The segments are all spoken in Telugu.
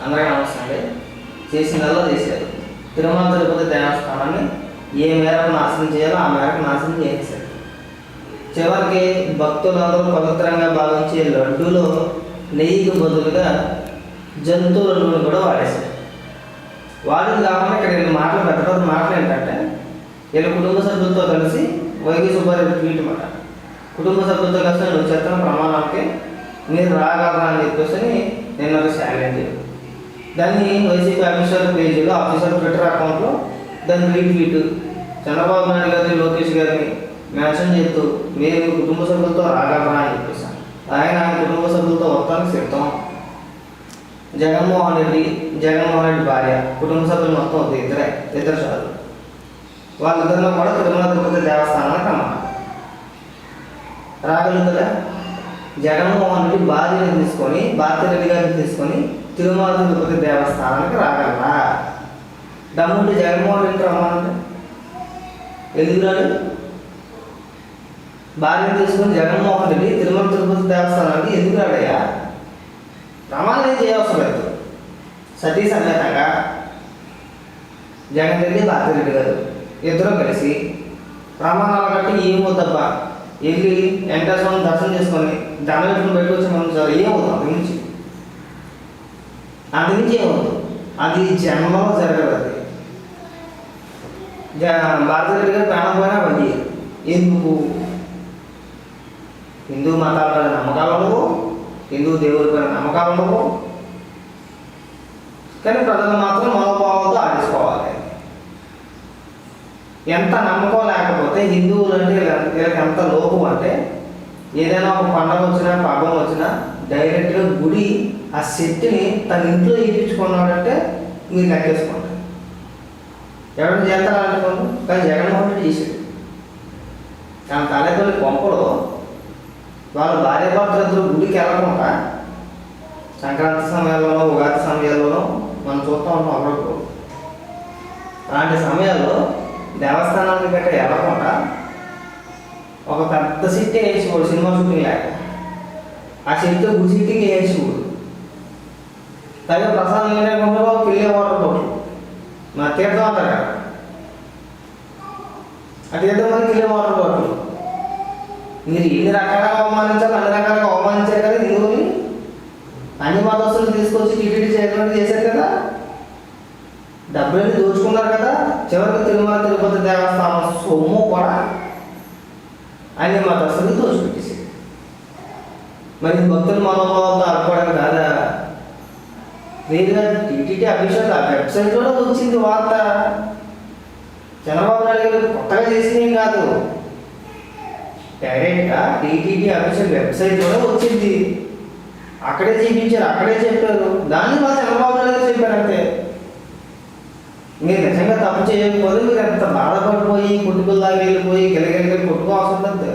అందరికీ నమస్తే అండి. చేసిందల్లా చేశారు. తిరుమల తిరుపతి దేవస్థానాన్ని ఏ మేరకు నాశనం చేయాలో ఆ మేరకు నాశనం చేశారు చివరికి భక్తులందరూ పవిత్రంగా భావించే లడ్డూలో నెయ్యికి బదులుగా జంతువులను కూడా వాడేశారు. వాడింది కాకుండా ఇక్కడ వీళ్ళు మాటలు పెట్టడం మాటలు ఏంటంటే వీళ్ళ కుటుంబ సభ్యులతో కలిసి వైవి సుబ్బారెడ్డి ట్వీట్ మాట. కుటుంబ సభ్యులతో కలిసి నువ్వు చెత్తన ప్రమాణానికి మీరు రాగలరా అని చెప్పేసి నేను ఒక ఛాలెంజ్ దాన్ని వైసీపీ ఆఫీసర్ పేజీలో ఆఫీసర్ ట్విట్టర్ అకౌంట్లో దాన్ని రీట్వీట్ చంద్రబాబు నాయుడు గారిని లోకేష్ గారిని మెన్షన్ చేస్తూ మీరు కుటుంబ సభ్యులతో రాగలరా? అని చెప్పేసాను ఆయన ఆయన కుటుంబ సభ్యులతో మొత్తానికి సిద్ధం. జగన్మోహన్ రెడ్డి జగన్మోహన్ రెడ్డి భార్య కుటుంబ సభ్యులు మొత్తం ఒక ఇద్దరే ఇద్దరు చాలు. వాళ్ళిద్దరిలో కూడా తిరుమల తిరుపతి దేవస్థానానికి రమ్మన్నారు రాగలుగుతుందా? జగన్మోహన్ రెడ్డి భార్యని తీసుకొని భారతిరెడ్డి గారిని తీసుకొని తిరుమల తిరుపతి దేవస్థానానికి రాగలరా దమ్ముడు జగన్మోహన్ రెడ్డి రమ్మానంటే ఎందుకు రాడు? భార్యను జగన్మోహన్ రెడ్డి తిరుమల తిరుపతి దేవస్థానానికి ఎందుకు రాడయ్యా? ప్రమాణం ఏం చేయవసరం లేదు. సతీ సమేతంగా జగన్ రెడ్డి భారతిరెడ్డి గారు ఇద్దరం కలిసి ప్రమాణాలు కట్టి ఏం వెళ్ళి వెంకటేశ్వరం దర్శనం చేసుకొని ధనలక్ష్మి పెట్టుకొచ్చి మనం సార్ ఏమవుతాం? అంతకు అది అంతకు ఏమవుతుంది అది జన్మలో జరగదు అది. జ- భారతిరెడ్డి గారు ప్రాణం పోయినా పని ఎందుకు? హిందూ మతాల పైన నమ్మకాలు ఉండవు. హిందూ దేవుడి పైన నమ్మకాలు ఉండవు. కానీ ప్రజలు మాత్రం మనోభావంతో ఆడించుకోవాలి ఎంత నమ్మకం లేకపోతే హిందువులు అంటే వీళ్ళకి ఎంత లోపం అంటే ఏదైనా ఒక పండగ వచ్చినా పాపం వచ్చినా డైరెక్ట్గా గుడి ఆ శక్తిని తన ఇంట్లో ఇప్పించుకున్నాడంటే మీరు లెక్కేసుకోండి ఎవరైనా చేస్తారా అనుకోండి కానీ జగన్మోహన్ రెడ్డి చేసాడు తన తల్లిదండ్రుల కొంపలో వాళ్ళ భార్య భర్తలు గుడికి వెళ్ళకుండా సంక్రాంతి సమయాల్లోనో ఉగాది సమయాల్లోనో మనం చూస్తూ ఉంటాం అప్పుడప్పుడు. అలాంటి సమయాల్లో దేవస్థానానికి గట్ట వెళ్ళకుండా ఒక పెద్ద సిట్టే వేసుకోడు సినిమా షూటింగ్ లేక ఆ సిట్టి గుడి సిట్టింగ్ వేసుకోడు తగ్గ ప్రసాదం లేకుండా పిల్లే వాటర్ బాటిల్ మా తీర్థం అంటారు అటు ఆ తీర్థం మరి పిల్లే వాటర్ బాటిల్ మీరు ఎన్ని రకాలుగా అవమానించాలి అన్ని రకాలుగా అవమానించారు కదా హిందువుని అన్ని మతస్థులు తీసుకొచ్చి టీటీడీ చేయకుండా చేశారు కదా? డబ్బులన్నీ దోచుకున్నారు కదా? చివరికి తిరుమల తిరుపతి దేవస్థానం సొమ్ము కూడా అన్ని మతస్థులు దోచిపెట్టేసారు మరి భక్తుల మనోభావంతో ఆడుకోవడం కాదా? వేరుగా టీటీడీ అఫీషియల్ వెబ్సైట్లోనే వచ్చింది వార్త. చంద్రబాబు నాయుడు గారు కొత్తగా చేసినవి కాదు. డైరెక్ట్గా టీటీడీ అఫీషియల్ వెబ్సైట్లోనే వచ్చింది. అక్కడే చూపించారు అక్కడే చెప్పారు. దాన్ని మా చంద్రబాబు నాయుడు గారు చెప్పారు అంతే మీరు నిజంగా తప్పు చేయకపోతే మీరు ఎంత బాధపడిపోయి కుటుంబాలు వెళ్ళిపోయి గిలగిలగిలి కొట్టుకోవాల్సి ఉంటుంది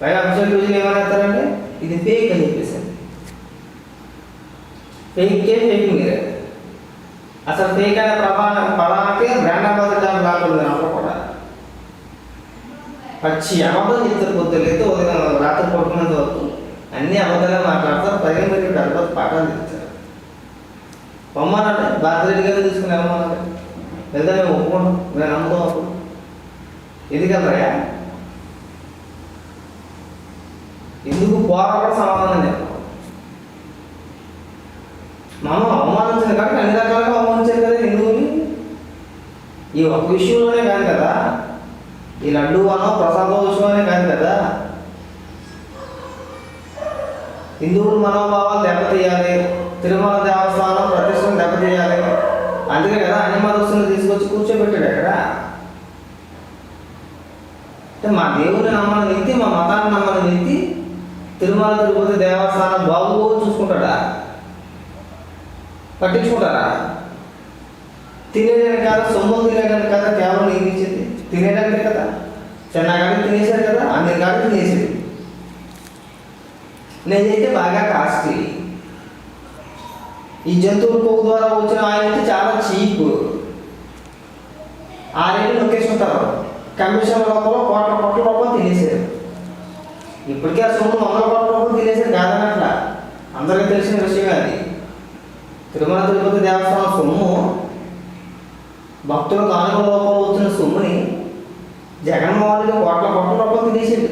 పైగా అఫీషియల్ రోజులు ఏమైనా వేస్తారంటే ఇది ఫేక్ అని చెప్పేసి ఫేక్కే ఫేక్ మీరే అసలు ఫేక్ అనే ప్రమాణం పదానికి బ్రాండ్ అంబాసిడర్ లాంటి నాకు పచ్చి అబద్ధం చెప్తారు పొద్దులైతే ఉదయం రాత్రి పడుకునేంత వరకు అన్ని అబద్ధాలు మాట్లాడతారు పదిహేను మీరు తర్వాత పాఠాలు చెప్తారు. పొమ్మనంటే భారతరెడ్డి గారు తీసుకుని వెళ్ళమనంటే లేదా మేము ఒప్పుకుంటాం నేను నమ్ముతాం అప్పుడు. ఎందుకు వెళ్తారా ఎందుకు పోరాట సమాధానం చెప్పాలి అన్ని రకాలుగా అవమానించారు కదా హిందువుని ఈ ఒక్క విషయంలోనే కాదు కదా? ఈ లడ్డు అనో ప్రసాదం విషయంలోనే కాదు కదా? హిందువుల మనోభావాలు దెబ్బతీయాలి తిరుమల దేవస్థానం ప్రతిష్టను దెబ్బతీయాలి. అందుకే కదా అన్ని మతస్థులను తీసుకొచ్చి కూర్చోబెట్టాడు అక్కడ. అంటే మా దేవుని నమ్మని వ్యక్తి మా మతాన్ని నమ్మని వ్యక్తి తిరుమల తిరుపతి దేవస్థానం బాగు చూసుకుంటాడా? పట్టించుకుంటారా? తినేదానికి కాదు? సొమ్ము తినేదానికి కదా కేవలం నీకు ఇచ్చింది. తినేదానికి కదా. చిన్నగాడికి తినేశారు కదా అన్ని కాదు తినేసేది నేనైతే బాగా కాస్ట్లీ. ఈ జంతువుల పోగు ద్వారా వచ్చిన ఆయిల్ అయితే చాలా చీప్. ఆ రేటు నొక్కేసుకుంటారు. కమిషన్ లోపల కోట్ల కోట్ల రూపాయలు తినేసారు ఇప్పటికే ఆ సొమ్ము వందల కోట్ల రూపాయలు తినేసారు కాదనట్లా. అందరికీ తెలిసిన విషయం అది. తిరుమల తిరుపతి దేవస్థానం సొమ్ము భక్తుల కానుక రూపంలో వచ్చిన సొమ్ముని జగన్మోహన్ రెడ్డి కోట్ల కోట్ల రూపాయలు తినేసాడు.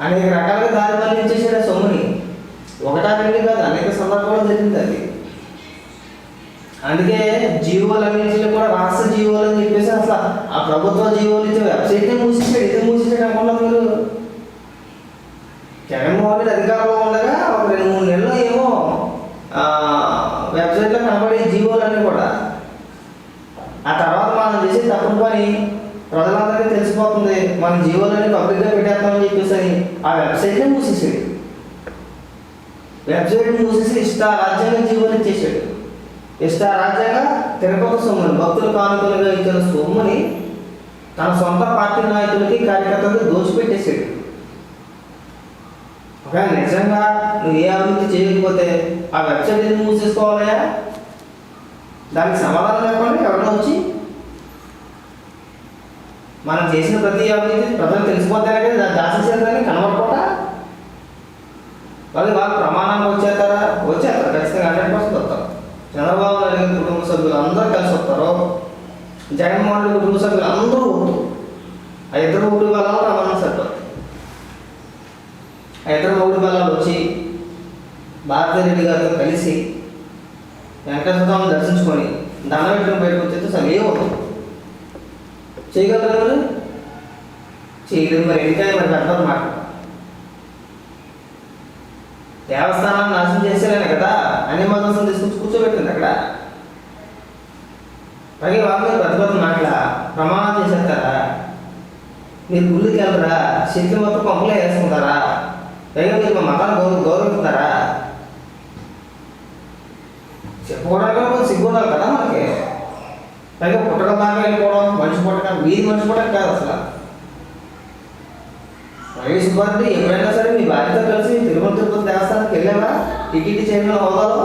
అనేక రకాలుగా దారి మళ్ళించేసాడు ఆ సొమ్ముని. ఒకటా రెండు కాదు అనేక సందర్భాల్లో జరిగింది అది. అందుకే జీవోలన్నింటిలో కూడా రాష్ట్ర జీవోలు అని చెప్పేసి అసలు ఆ ప్రభుత్వ జీవోలు ఇచ్చే వెబ్సైట్ని మూసేసాడు ఇది మూసేసాడు అనుకున్నా మీరు? జగన్మోహన్ రెడ్డి అధికారంలో ఉండగా ఒక రెండు మూడు నెలలు ఏమో ఆ, వెబ్సైట్లో కనబడే జీవోలన్నీ కూడా ఆ తర్వాత తప్పుడు పని ప్రజలందరికీ తెలిసిపోతుంది. మన జీవోలన్నీ పబ్లిక్గా పెట్టేస్తామని చెప్పేసి అని ఆ వెబ్సైట్ని మూసేసాడు వెబ్సైట్ మూసేసి ఇష్ట రాజ్యాంగ జీవోలు ఇచ్చేసాడు ఇష్ట రాజ్యాంగ తిరుపతి సొమ్ముని భక్తుల కానుకలుగా ఇచ్చిన సొమ్ముని తన సొంత పార్టీ నాయకులకి కార్యకర్తలకి దోచిపెట్టేసాడు ఒకవేళ నిజంగా నువ్వు ఏ అభివృద్ధి చేయకపోతే ఆ వెబ్సైట్ ఎందుకు మూసేసుకోవాలయా దానికి సమాధానం లేకుండా ఎవరైనా వచ్చి మనం చేసిన ప్రతి అభివృద్ధి ప్రజలు తెలిసిపోతారే కదా దాన్ని దాచేసేదాన్ని కనబడకుండా వాళ్ళు వాళ్ళు ప్రమాణానికి వచ్చేస్తారా? వచ్చేస్తారు ఖచ్చితంగా హండ్రెడ్ పర్సెంట్ వస్తారు. చంద్రబాబు నాయుడు కుటుంబ సభ్యులు అందరూ కలిసి వస్తారు. జగన్మోహన్ రెడ్డి కుటుంబ సభ్యులు అందరూ వస్తారు ఆ ఇద్దరు ఊరి బలాలు రవాణా సరిపోతుంది ఆ ఇద్దరు మూడు బలాలు వచ్చి భారతీరెడ్డి గారితో కలిసి వెంకటేశ్వర స్వామిని దర్శించుకొని దండం పెట్టుకుని బయటకు వచ్చేస్తే అసలు ఏమవుతుంది చేయగలరు మరి చేయలేదు. మరి ఎందుకని మరి అర్థం మాట దేవస్థానాన్ని నాశనం చేసేలేను కదా? అన్ని మతం తీసుకొచ్చి కూర్చోబెట్టింది అక్కడ. పైగా వాళ్ళు పెద్ద పెద్ద మాటల. ప్రమాణం చేసేస్తారా? మీరు గుళ్ళకి వెళ్ళరా? శక్తి మొత్తం పంపులో వేసుకుంటారా? పైగా మీరు మా మతాన్ని గౌరవ గౌరవిస్తారా చెప్పుకోవడానికి సిగ్గుండాలి కదా మనకి. అలాగే పుట్టడం దాకా వెళ్ళిపోవడం మనిషి పుట్టడం మీది మనిషి పుట్టడం కాదు అసలు. వైఎస్ సుబ్బారెడ్డి ఎప్పుడైనా సరే మీ భార్యతో కలిసి తిరుమల తిరుపతి దేవస్థానానికి వెళ్ళావా? టికెట్ చేయడం హోదాలో?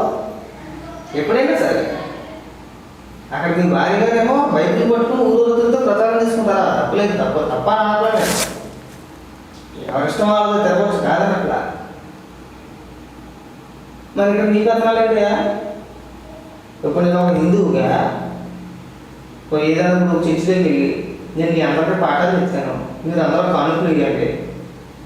ఎప్పుడైనా సరే. అక్కడ మీ భార్య గారేమో బైబిల్ పట్టుకుని ఊరు ప్రచారం చేసుకుంటారా? తప్పలేదు తప్ప తప్ప అనట్లేదు. ఎవరిష్టం వాళ్ళతో తెరవచ్చు కాదని అక్కడ మరి ఇక్కడ మీ కథనాలు ఏంటయా ఇప్పుడు నేను ఒక హిందువుగా ఇప్పుడు ఏదైనా ఇప్పుడు చర్చిలోకి వెళ్ళి నేను మీ అందరికీ పాఠాలు చెప్తాను. మీరు అందరూ కానుకలు ఇవ్వండి.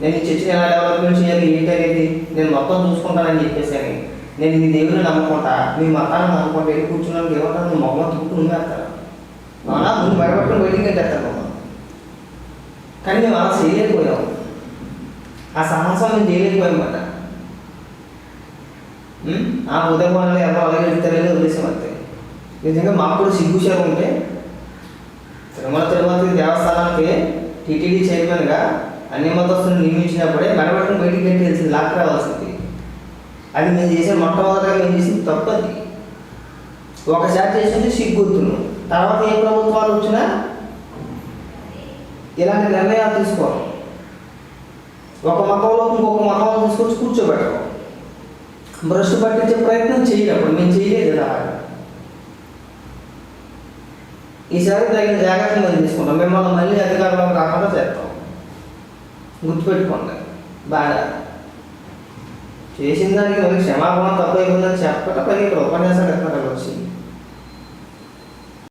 నేను ఈ చర్చిని ఎలా డెవలప్మెంట్ చేయాలి? ఏంటి అనేది నేను మొత్తం చూసుకుంటానని చెప్పేసాను నేను మీ దేవుని నమ్ముకుంటా మీ మతాన్ని నమ్ముకుంటా వెళ్ళి కూర్చున్నాను. ఏమంటారు? నువ్వు మొమ్మ తుక్కు నువ్వేస్తారు అవునా ముందు భయపడుకుని బయటికి వెళ్ళేస్తాను కానీ మేము అలా చేయలేకపోయాము ఆ సాహసం మేము చేయలేకపోయామన్నమాట ఉం? ఆ ఉదయం వాళ్ళు అలాగే వెళ్తారని వదిలేసాం అంతే. నిజంగా మాకు కూడా సిగ్గుశారు ఉంటే తిరుమల తిరుపతి దేవస్థానానికి టీటీడీ చైర్మన్గా అన్ని మతస్థులను నియమించినప్పుడే మెడబెట్టుకుని బయటికి వెళ్ళి లాక్ రావాల్సింది. అది మేము చేసే మొట్టమొదటిగా మేము చేసింది తప్పది ఒకసారి చేసింది సిగ్గుతును తర్వాత ఏ ప్రభుత్వాలు వచ్చినా ఇలాంటి నిర్ణయాలు తీసుకోరు ఒక మతంలో ఇంకొక మతం తీసుకొచ్చి కూర్చోబెట్టడం. భ్రష్టు పట్టించే ప్రయత్నం చేయడం మేము చేయలేదు కదా అలాగా ఈసారి తగిన జాగ్రత్తలు మేము తీసుకుంటాం. మిమ్మల్ని మళ్ళీ అధికారంలోకి రాకుండా చేస్తాం. గుర్తుపెట్టుకోండి. బాగా చేసిన దానికి మరి క్షమాపణ తప్పు అయిపోయిందని చెప్పక పని ఇక్కడ ఉపన్యాసాలు ఎక్కడ వచ్చి